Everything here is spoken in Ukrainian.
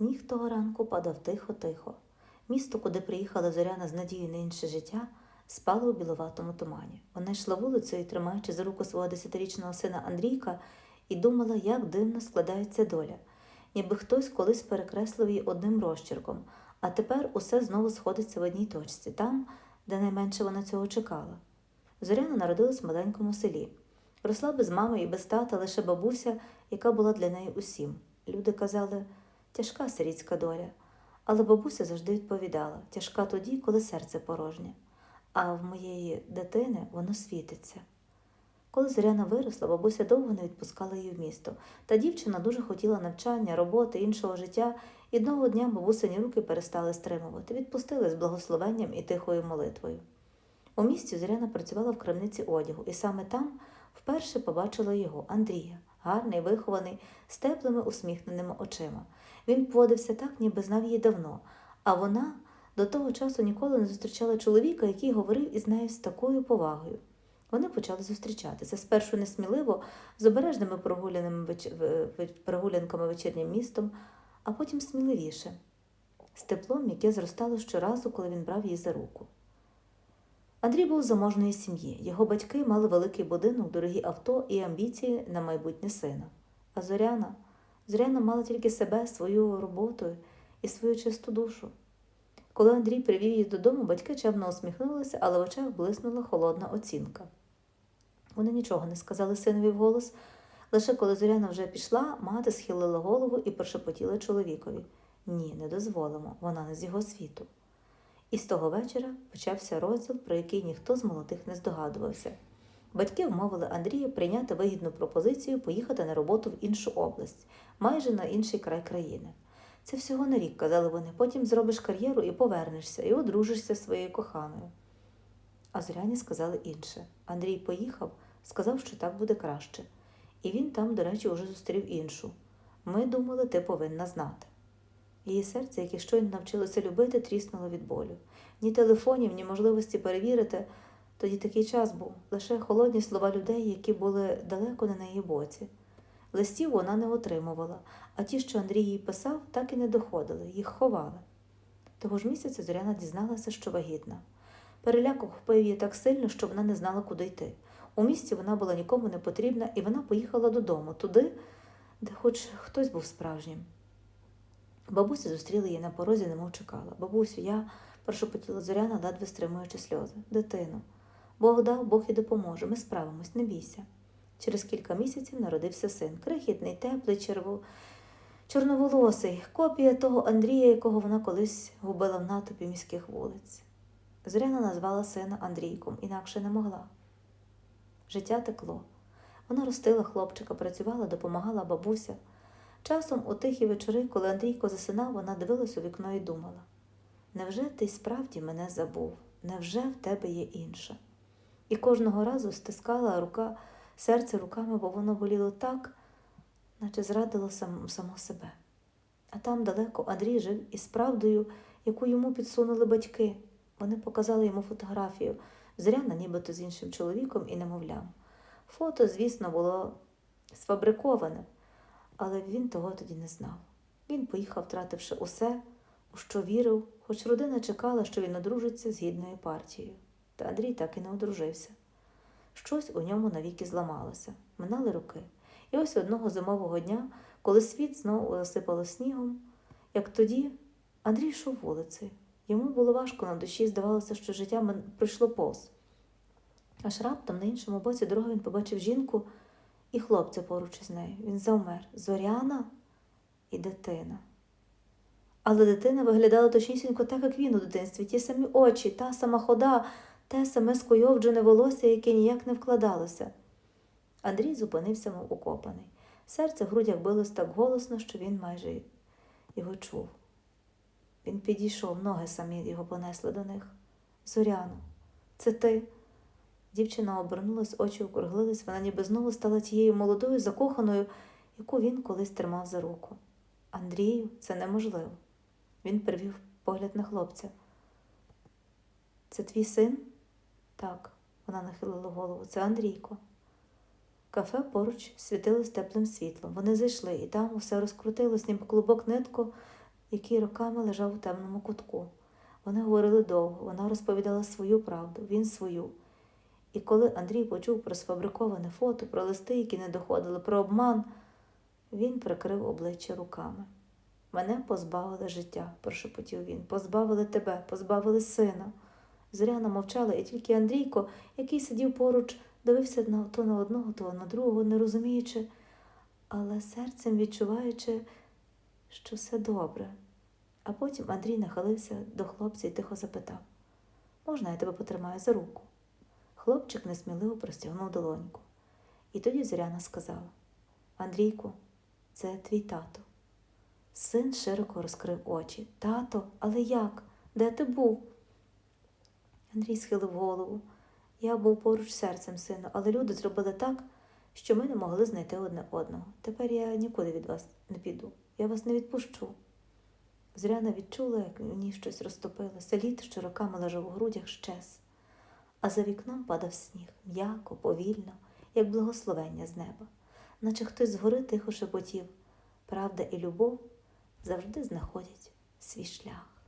Сніг того ранку падав тихо-тихо. Місто, куди приїхала Зоряна з надією на інше життя, спало у біловатому тумані. Вона йшла вулицею, тримаючи за руку свого десятирічного сина Андрійка, і думала, як дивно складається доля, ніби хтось колись перекреслив її одним розчерком, а тепер усе знову сходиться в одній точці, там, де найменше вона цього чекала. Зоряна народилась в маленькому селі. Росла без мами і без тата лише бабуся, яка була для неї усім. Люди казали, тяжка сирітська доля. Але бабуся завжди відповідала тяжка тоді, коли серце порожнє, а в моєї дитини воно світиться. Коли Зоряна виросла, бабуся довго не відпускала її в місто, та дівчина дуже хотіла навчання, роботи, іншого життя, і одного дня бабусині руки перестали стримувати, відпустили з благословенням і тихою молитвою. У місті Зоряна працювала в крамниці одягу, і саме там вперше побачила його, Андрія, гарний, вихований, з теплими усміхненими очима. Він поводився так, ніби знав її давно, а вона до того часу ніколи не зустрічала чоловіка, який говорив із нею з такою повагою. Вони почали зустрічатися спершу несміливо, з обережними прогулянками вечірнім містом, а потім сміливіше, з теплом, яке зростало щоразу, коли він брав її за руку. Андрій був заможної сім'ї. Його батьки мали великий будинок, дорогі авто і амбіції на майбутнє сина. А Зоряна, Зоряна мала тільки себе, свою роботу і свою чисту душу. Коли Андрій привів її додому, батьки чемно усміхнулися, але в очах блиснула холодна оцінка. Вони нічого не сказали синові вголос. Лише коли Зоряна вже пішла, мати схилила голову і прошепотіла чоловікові Ні, не дозволимо, вона не з його світу. І з того вечора почався розділ, про який ніхто з молодих не здогадувався. Батьки вмовили Андрія прийняти вигідну пропозицію поїхати на роботу в іншу область, майже на інший край країни. Це всього на рік, казали вони, потім зробиш кар'єру і повернешся, і одружишся своєю коханою. А зоряні сказали інше. Андрій поїхав, сказав, що так буде краще. І він там, до речі, уже зустрів іншу. Ми думали, ти повинна знати. Її серце, яке щойно навчилося любити, тріснуло від болю. Ні телефонів, ні можливості перевірити. Тоді такий час був лише холодні слова людей, які були далеко не на її боці. Листів вона не отримувала, а ті, що Андрій їй писав, так і не доходили, їх ховали. Того ж місяця Зоряна дізналася, що вагітна. Переляк охопив її так сильно, що вона не знала, куди йти. У місті вона була нікому не потрібна, і вона поїхала додому, туди, де хоч хтось був справжнім. Бабуся зустріла її на порозі, немов чекала. Бабусю, я прошепотіла Зоряна, ледве стримуючи сльози. Дитину. Бог дав, Бог і допоможе. Ми справимось, не бійся. Через кілька місяців народився син, крихітний, теплий, черво... чорноволосий, копія того Андрія, якого вона колись губила в натовпі міських вулиць. Зоряна назвала сина Андрійком, інакше не могла. Життя текло. Вона ростила хлопчика, працювала, допомагала бабуся. Часом у тихі вечори, коли Андрійко засинав, вона дивилась у вікно і думала: невже ти справді мене забув? Невже в тебе є інше? І кожного разу стискала рука, серце руками, бо воно боліло так, наче зрадило сам, само себе. А там далеко Андрій жив із правдою, яку йому підсунули батьки. Вони показали йому фотографію, Зоряна нібито з іншим чоловіком і немовлям. Фото, звісно, було сфабриковане, але він того тоді не знав. Він поїхав, втративши усе, у що вірив, хоч родина чекала, що він одружиться з гідною партією. Та Андрій так і не одружився. Щось у ньому навіки зламалося, минали роки. І ось одного зимового дня, коли світ знову засипало снігом, як тоді Андрій йшов вулицею. Йому було важко на душі, здавалося, що життя пройшло повз. Аж раптом на іншому боці дороги він побачив жінку і хлопця поруч із нею. Він завмер. Зоряна і дитина. Але дитина виглядала точнісінько так, як він у дитинстві, ті самі очі, та сама хода, те саме скуйовджене волосся, яке ніяк не вкладалося. Андрій зупинився, мов укопаний. Серце в грудях билось так голосно, що він майже його чув. Він підійшов, ноги самі його понесли до них. Зоряно, це ти? Дівчина обернулась, очі округлились, вона ніби знову стала тією молодою, закоханою, яку він колись тримав за руку. Андрію, це неможливо. Він перевів погляд на хлопця. Це твій син? Так, вона нахилила голову. Це Андрійко. Кафе поруч світилось теплим світлом. Вони зайшли, і там усе розкрутилось, ніби клубок нитку, який роками лежав у темному кутку. Вони говорили довго, вона розповідала свою правду, він свою. І коли Андрій почув про сфабриковане фото, про листи, які не доходили, про обман, він прикрив обличчя руками. Мене позбавили життя, прошепотів він. Позбавили тебе, позбавили сина. Зоряна мовчала, і тільки Андрійко, який сидів поруч, дивився на то на одного, то на другого, не розуміючи, але серцем відчуваючи, що все добре. А потім Андрій нахилився до хлопця і тихо запитав можна я тебе потримаю за руку? Хлопчик несміливо простягнув долоньку. І тоді Зоряна сказала Андрійку, це твій тато. Син широко розкрив очі. Тато, але як? Де ти був? Андрій схилив голову. Я був поруч серцем сину, але люди зробили так, що ми не могли знайти одне одного. Тепер я нікуди від вас не піду. Я вас не відпущу. Зоряна відчула, як в ній щось розтопилося. Лід, що роками лежав у грудях, щез. А за вікном падав сніг, м'яко, повільно, як благословення з неба, наче хтось згори тихо шепотів. Правда і любов завжди знаходять свій шлях.